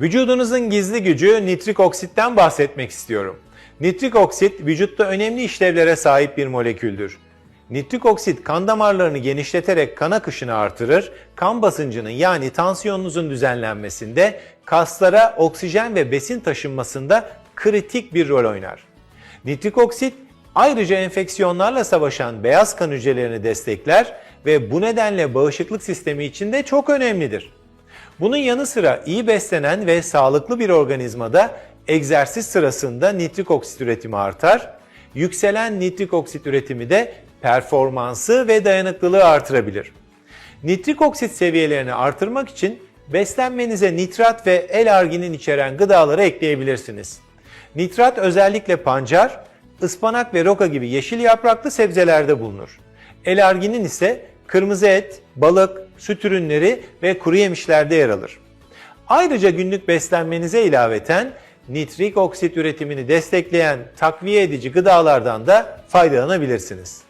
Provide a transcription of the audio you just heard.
Vücudunuzun gizli gücü nitrik oksitten bahsetmek istiyorum. Nitrik oksit vücutta önemli işlevlere sahip bir moleküldür. Nitrik oksit kan damarlarını genişleterek kan akışını artırır, kan basıncının yani tansiyonunuzun düzenlenmesinde, kaslara oksijen ve besin taşınmasında kritik bir rol oynar. Nitrik oksit ayrıca enfeksiyonlarla savaşan beyaz kan hücrelerini destekler ve bu nedenle bağışıklık sistemi için de çok önemlidir. Bunun yanı sıra iyi beslenen ve sağlıklı bir organizmada egzersiz sırasında nitrik oksit üretimi artar. Yükselen nitrik oksit üretimi de performansı ve dayanıklılığı artırabilir. Nitrik oksit seviyelerini artırmak için beslenmenize nitrat ve L-arginin içeren gıdaları ekleyebilirsiniz. Nitrat özellikle pancar, ıspanak ve roka gibi yeşil yapraklı sebzelerde bulunur. L-arginin ise kırmızı et, balık, süt ürünleri ve kuru yemişlerde yer alır. Ayrıca günlük beslenmenize ilaveten nitrik oksit üretimini destekleyen takviye edici gıdalardan da faydalanabilirsiniz.